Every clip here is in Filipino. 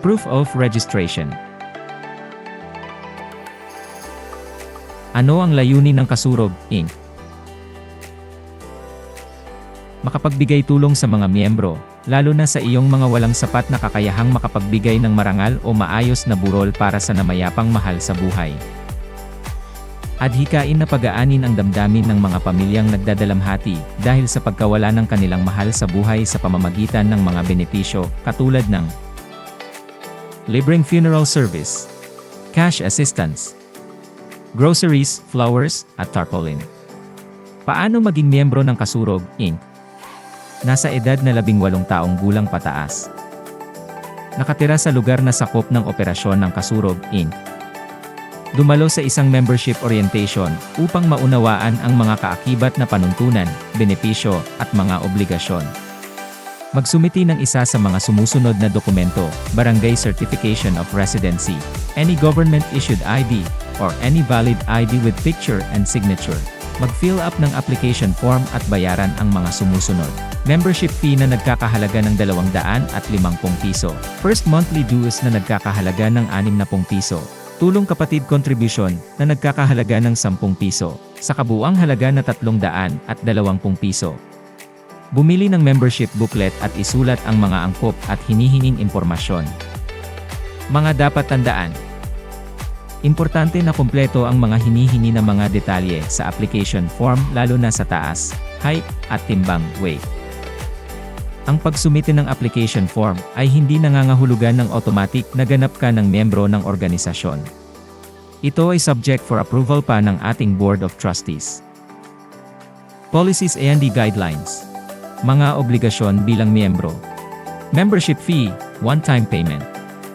Proof of Registration Ano ang layunin ng Kasurog, Inc.? Makapagbigay tulong sa mga miyembro, lalo na sa iyong mga walang sapat na kakayahang makapagbigay ng marangal o maayos na burol para sa namayapang mahal sa buhay. Adhikain na pag-aanin ang damdamin ng mga pamilyang nagdadalamhati dahil sa pagkawala ng kanilang mahal sa buhay sa pamamagitan ng mga benepisyo katulad ng libreng funeral service, cash assistance, groceries, flowers, at tarpaulin. Paano maging miyembro ng Kasurog, Inc.? Nasa edad na labing walong taong gulang pataas. Nakatira sa lugar na sakop ng operasyon ng Kasurog, Inc. Dumalo sa isang membership orientation upang maunawaan ang mga kaakibat na panuntunan, benepisyo, at mga obligasyon. Magsumiti ng isa sa mga sumusunod na dokumento, Barangay Certification of Residency, any government-issued ID, or any valid ID with picture and signature. Mag-fill up ng application form at bayaran ang mga sumusunod. Membership fee na nagkakahalaga ng 200 at 50 piso. First monthly dues na nagkakahalaga ng 60 piso. Tulong kapatid contribution na nagkakahalaga ng 10 piso. Sa kabuang halaga na 300 at 20 piso. Bumili ng membership booklet at isulat ang mga angkop at hinihinging impormasyon. Mga dapat tandaan. Importante na kumpleto ang mga hinihingi na mga detalye sa application form lalo na sa taas, height, at timbang, weight. Ang pagsumite ng application form ay hindi nangangahulugan ng automatic na ganap ka ng miyembro ng organisasyon. Ito ay subject for approval pa ng ating Board of Trustees. Policies and Guidelines Mga obligasyon bilang miyembro Membership fee, one-time payment.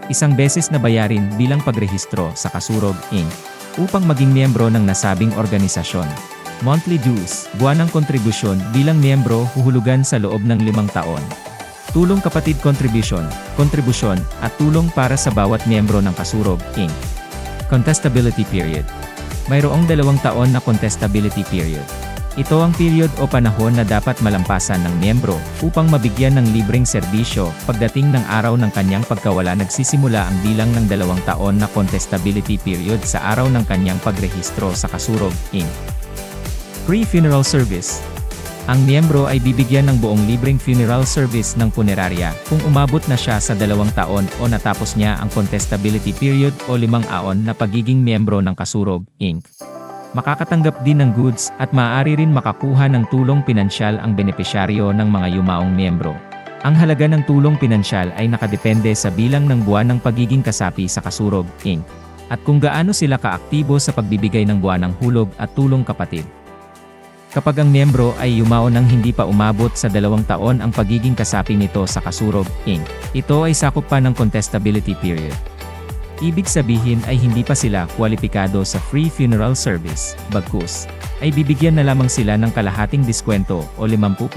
Isang beses na bayarin bilang pagrehistro sa Kasurog, Inc. upang maging miyembro ng nasabing organisasyon. Monthly dues, buwanang kontribusyon bilang miyembro huhulugan sa loob ng limang taon. Tulong kapatid contribution, kontribusyon, at tulong para sa bawat miyembro ng Kasurog, Inc. Contestability period. Mayroong dalawang taon na contestability period. Ito ang period o panahon na dapat malampasan ng miyembro upang mabigyan ng libreng serbisyo pagdating ng araw ng kanyang pagkawala nagsisimula ang bilang ng dalawang taon na contestability period sa araw ng kanyang pagrehistro sa Kasurog, Inc. Pre-funeral service. Ang miyembro ay bibigyan ng buong libreng funeral service ng punerarya kung umabot na siya sa dalawang taon o natapos niya ang contestability period o limang aon na pagiging miyembro ng Kasurog, Inc. Makakatanggap din ng goods at maaari rin makakuha ng tulong pinansyal ang benepisyaryo ng mga yumaong miyembro. Ang halaga ng tulong pinansyal ay nakadepende sa bilang ng buwan ng pagiging kasapi sa Kasurog, Inc. at kung gaano sila kaaktibo sa pagbibigay ng buwanang hulog at tulong kapatid. Kapag ang miyembro ay yumao ng hindi pa umabot sa dalawang taon ang pagiging kasapi nito sa Kasurog, Inc., ito ay sakop pa ng contestability period. Ibig sabihin ay hindi pa sila kwalipikado sa free funeral service, bagkus, ay bibigyan na lamang sila ng kalahating diskwento o 50%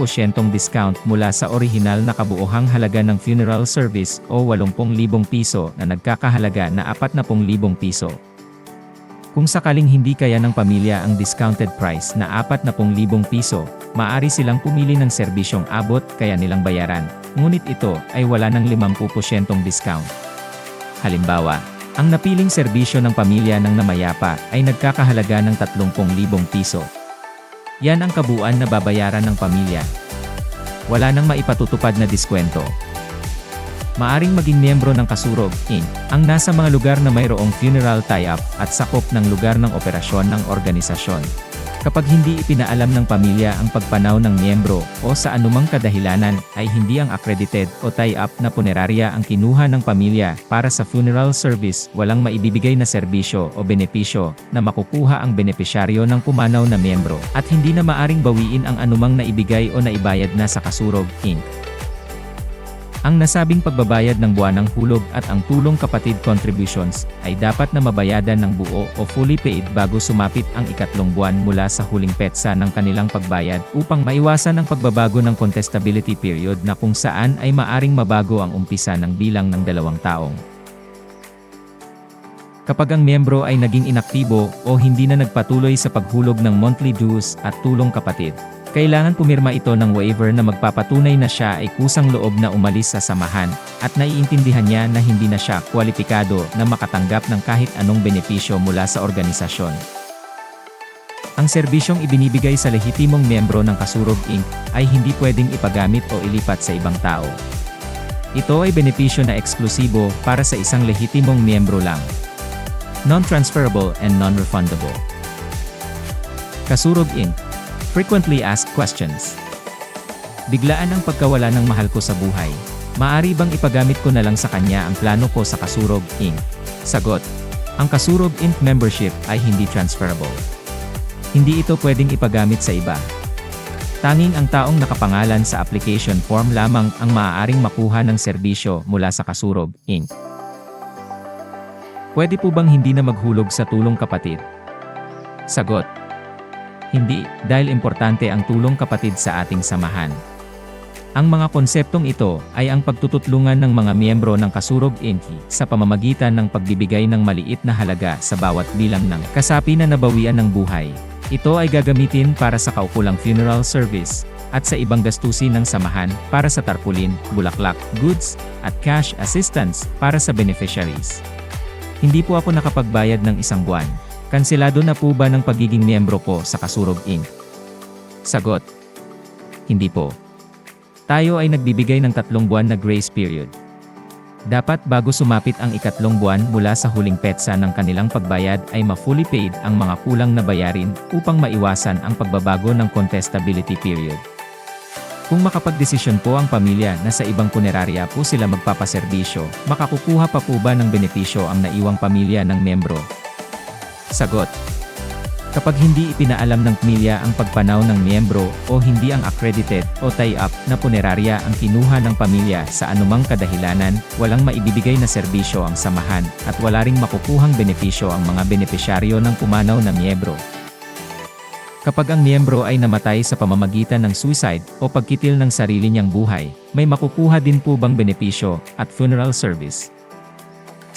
discount mula sa orihinal na kabuohang halaga ng funeral service o 80,000 piso na nagkakahalaga na 40,000 piso. Kung sakaling hindi kaya ng pamilya ang discounted price na 40,000 piso, maaari silang pumili ng serbisyong abot kaya nilang bayaran, ngunit ito ay wala ng 50% discount. Halimbawa, ang napiling serbisyo ng pamilya ng namayapa ay nagkakahalaga ng 30,000 piso. Yan ang kabuuan na babayaran ng pamilya. Wala nang maipatutupad na diskwento. Maaring maging miyembro ng Kasurog, Inc. ang nasa mga lugar na mayroong funeral tie-up at sakop ng lugar ng operasyon ng organisasyon. Kapag hindi ipinaalam ng pamilya ang pagpanaw ng miyembro o sa anumang kadahilanan ay hindi ang accredited o tie-up na punerarya ang kinuha ng pamilya para sa funeral service, walang maibibigay na serbisyo o benepisyo na makukuha ang benepisyaryo ng pumanaw na miyembro at hindi na maaring bawiin ang anumang naibigay o naibayad na sa Kasurog, Inc. Ang nasabing pagbabayad ng buwanang hulog at ang tulong kapatid contributions ay dapat na mabayadan ng buo o fully paid bago sumapit ang ikatlong buwan mula sa huling petsa ng kanilang pagbayad upang maiwasan ang pagbabago ng contestability period na kung saan ay maaring mabago ang umpisa ng bilang ng dalawang taong. Kapag ang miyembro ay naging inaktibo o hindi na nagpatuloy sa paghulog ng monthly dues at tulong kapatid, kailangan pumirma ito ng waiver na magpapatunay na siya ay kusang loob na umalis sa samahan, at naiintindihan niya na hindi na siya kwalipikado na makatanggap ng kahit anong benepisyo mula sa organisasyon. Ang serbisyong ibinibigay sa lehitimong miyembro ng Kasurog Inc. ay hindi pwedeng ipagamit o ilipat sa ibang tao. Ito ay benepisyo na eksklusibo para sa isang lehitimong miyembro lang. Non-transferable and non-refundable. Kasurog Inc. Frequently Asked Questions Biglaan ang pagkawala ng mahal ko sa buhay. Maari bang ipagamit ko na lang sa kanya ang plano ko sa Kasurog Inc.? Sagot. Ang Kasurog Inc. membership ay hindi transferable. Hindi ito pwedeng ipagamit sa iba. Tanging ang taong nakapangalan sa application form lamang ang maaaring makuha ng serbisyo mula sa Kasurog Inc. Pwede po bang hindi na maghulog sa tulong kapatid? Sagot. Hindi, dahil importante ang tulong kapatid sa ating samahan. Ang mga konseptong ito ay ang pagtututlungan ng mga miyembro ng Kasurog Inc. sa pamamagitan ng pagbibigay ng maliit na halaga sa bawat bilang ng kasapi na nabawian ng buhay. Ito ay gagamitin para sa kaukulang funeral service at sa ibang gastusin ng samahan para sa tarpulin, bulaklak, goods, at cash assistance para sa beneficiaries. Hindi po ako nakapagbayad ng isang buwan. Kanselado na po ba ng pagiging miyembro ko sa Kasurog Inc.? Sagot. Hindi po. Tayo ay nagbibigay ng tatlong buwan na grace period. Dapat bago sumapit ang ikatlong buwan mula sa huling petsa ng kanilang pagbayad ay ma-fully paid ang mga kulang na bayarin upang maiwasan ang pagbabago ng contestability period. Kung makapagdesisyon po ang pamilya na sa ibang punerarya po sila magpapaserbisyo, makakukuha pa po ba ng benepisyo ang naiwang pamilya ng membro? Sagot. Kapag hindi ipinaalam ng pamilya ang pagpanaw ng miyembro o hindi ang accredited o tie-up na punerarya ang kinuha ng pamilya sa anumang kadahilanan, walang maibibigay na serbisyo ang samahan at wala ring makukuhang benepisyo ang mga benepisyaryo ng pumanaw na miyembro. Kapag ang miyembro ay namatay sa pamamagitan ng suicide o pagkitil ng sarili niyang buhay, may makukuha din po bang benepisyo at funeral service?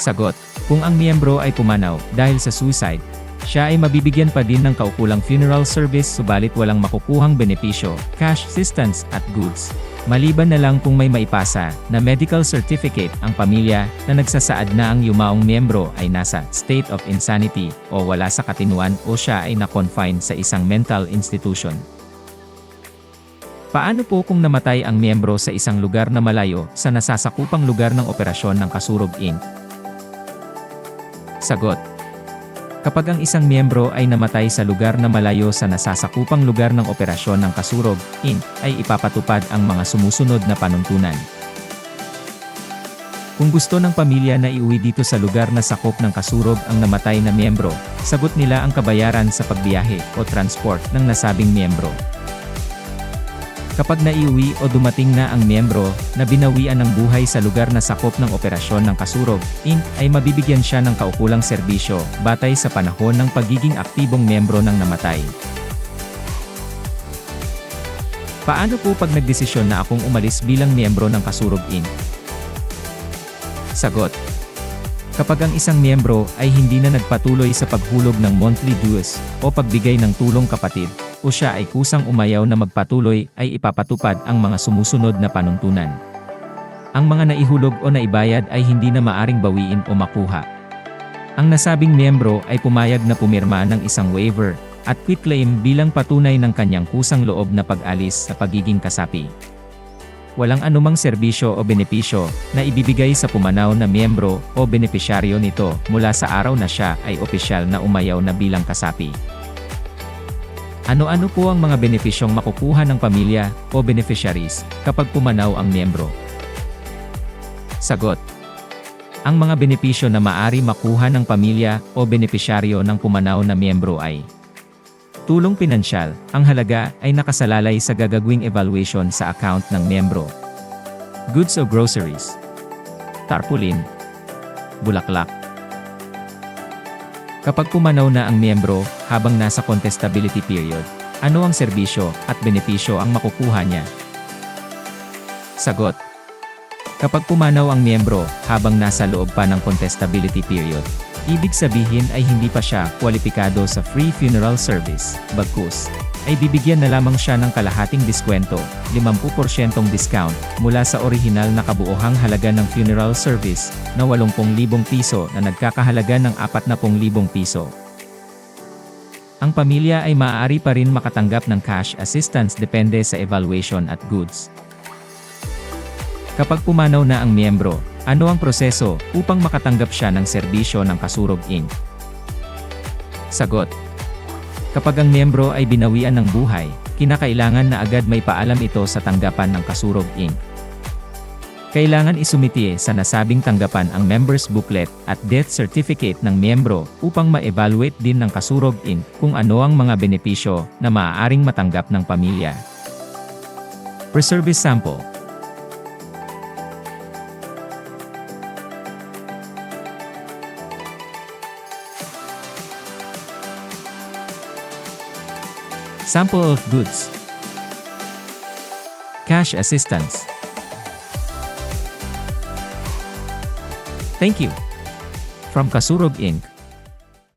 Sagot, kung ang miyembro ay pumanaw dahil sa suicide, siya ay mabibigyan pa din ng kaukulang funeral service subalit walang makukuhang benepisyo, cash assistance at goods. Maliban na lang kung may maipasa na medical certificate ang pamilya na nagsasaad na ang yumaong miyembro ay nasa state of insanity o wala sa katinuan o siya ay na-confine sa isang mental institution. Paano po kung namatay ang miyembro sa isang lugar na malayo sa nasasakupang lugar ng operasyon ng Kasurog Inc.? Sagot. Kapag ang isang miyembro ay namatay sa lugar na malayo sa nasasakupang lugar ng operasyon ng Kasurog, Inc., ay ipapatupad ang mga sumusunod na panuntunan. Kung gusto ng pamilya na iuwi dito sa lugar na sakop ng Kasurog ang namatay na miyembro, sagot nila ang kabayaran sa pagbiyahe o transport ng nasabing miyembro. Kapag naiuwi o dumating na ang miyembro na binawian ng buhay sa lugar na sakop ng operasyon ng Kasurog, Inc. ay mabibigyan siya ng kaukulang serbisyo batay sa panahon ng pagiging aktibong miyembro ng namatay. Paano po pag nagdesisyon na akong umalis bilang miyembro ng Kasurog Inc.? Sagot. Kapag ang isang miyembro ay hindi na nagpatuloy sa paghulog ng monthly dues o pagbigay ng tulong kapatid, o siya ay kusang umayaw na magpatuloy ay ipapatupad ang mga sumusunod na panuntunan. Ang mga naihulog o naibayad ay hindi na maaring bawiin o makuha. Ang nasabing miyembro ay pumayag na pumirma ng isang waiver at quitclaim bilang patunay ng kanyang kusang loob na pag-alis sa pagiging kasapi. Walang anumang serbisyo o benepisyo na ibibigay sa pumanaw na miyembro o benepisyaryo nito mula sa araw na siya ay opisyal na umayaw na bilang kasapi. Ano-ano po ang mga benepisyong makukuha ng pamilya o beneficiaries kapag pumanaw ang miyembro? Sagot. Ang mga benepisyo na maari makuha ng pamilya o benepisyaryo ng pumanaw na miyembro ay Tulong pinansyal, ang halaga ay nakasalalay sa gagawing evaluation sa account ng miyembro. Goods o groceries. Tarpaulin. Bulaklak. Kapag pumanaw na ang miyembro habang nasa contestability period, ano ang serbisyo at benepisyo ang makukuha niya? Sagot. Kapag pumanaw ang miyembro habang nasa loob pa ng contestability period, ibig sabihin ay hindi pa siya kwalipikado sa free funeral service, bagkus, ay bibigyan na lamang siya ng kalahating diskwento, 50% discount, mula sa orihinal na kabuohang halaga ng funeral service, na 80,000 piso na nagkakahalaga ng 40,000 piso. Ang pamilya ay maaari pa rin makatanggap ng cash assistance depende sa evaluation at goods. Kapag pumanaw na ang miyembro, ano ang proseso upang makatanggap siya ng serbisyo ng Kasurog Inc.? Sagot. Kapag ang miyembro ay binawian ng buhay, kinakailangan na agad may paalam ito sa tanggapan ng Kasurog Inc. Kailangan isumiti sa nasabing tanggapan ang members booklet at death certificate ng miyembro upang ma-evaluate din ng Kasurog Inc. kung ano ang mga benepisyo na maaaring matanggap ng pamilya. Per-service sample Sample of goods. Cash assistance. Thank you. From Kasurog Inc.